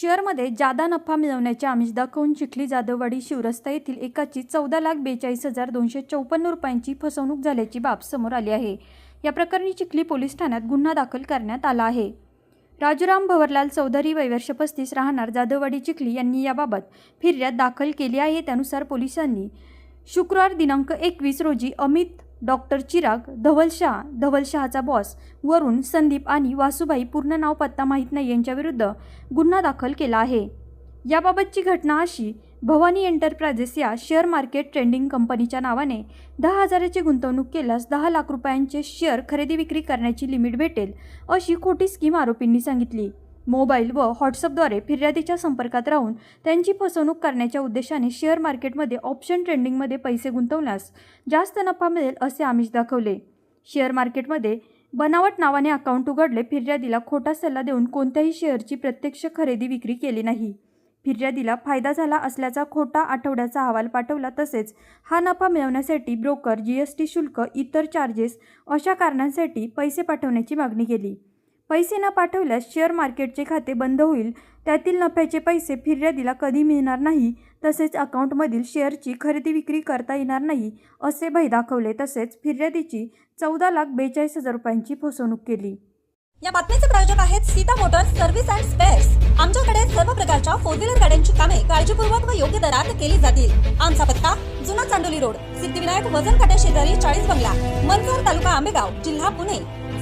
शेअरमध्ये जादा नफा मिळवण्याचे आमिष दाखवून चिखली जाधववाडी शिवरस्ता येथील एकाची चौदा लाख बेचाळीस हजार दोनशे चौपन्न रुपयांची फसवणूक झाल्याची बाब समोर आली आहे. या प्रकरणी चिखली पोलीस ठाण्यात गुन्हा दाखल करण्यात आला आहे. राजूराम भवरलाल चौधरी वैवर्ष पस्तीस राहणार जाधववाडी चिखली यांनी याबाबत फिर्याद दाखल केली आहे. त्यानुसार पोलिसांनी शुक्रवार दिनांक एकवीस रोजी अमित डॉक्टर चिराग धवलशाह धवलशहाचा बॉस वरून संदीप आणि वासुबाई पूर्ण नाव पत्ता माहीत नाही यांच्याविरुद्ध गुन्हा दाखल केला आहे. याबाबतची घटना अशी भवानी एंटरप्राइजेस या शेअर मार्केट ट्रेंडिंग कंपनीच्या नावाने दहा हजाराची गुंतवणूक केल्यास दहा लाख रुपयांचे शेअर खरेदी विक्री करण्याची लिमिट भेटेल अशी खोटी स्कीम आरोपींनी सांगितली. मोबाईल व व्हॉट्सअपद्वारे फिर्यादीच्या संपर्कात राहून त्यांची फसवणूक करण्याच्या उद्देशाने शेअर मार्केटमध्ये ऑप्शन ट्रेंडिंगमध्ये पैसे गुंतवल्यास जास्त नफा मिळेल असे आमिष दाखवले. शेअर मार्केटमध्ये बनावट नावाने अकाउंट उघडले फिर्यादीला खोटा सल्ला देऊन कोणत्याही शेअरची प्रत्यक्ष खरेदी विक्री केली नाही. फिर्यादीला फायदा झाला असल्याचा खोटा आठवड्याचा अहवाल पाठवला तसेच हा नफा मिळवण्यासाठी ब्रोकर जी एस टी शुल्क इतर चार्जेस अशा कारणांसाठी पैसे पाठवण्याची मागणी केली. पैसे न पाठवल्यास शेअर मार्केटचे खाते बंद होईल. त्यातील नफ्याचे पैसे फिर्यादीला कधी मिळणार नाही तसेच अकाउंटमधील शेअरची खरेदी विक्री करता येणार नाही असे भय दाखवले. तसेच फिर्यादीची चौदा लाख बेचाळीस हजार रुपयांची फसवणूक केली. या बातमीचे प्रायोजक आहेत Sita motors service and spares. आमच्याकडे सर्व प्रकारच्या फोर व्हीलर गाड्यांची कामे काळजीपूर्वक व योग्य दरात केली जातील. आमचा पत्ता जुना चांडोली रोड सिद्धिविनायक वजन काट्या शेजारी चाळीस बंगला मनसर तालुका आंबेगाव जिल्हा पुणे.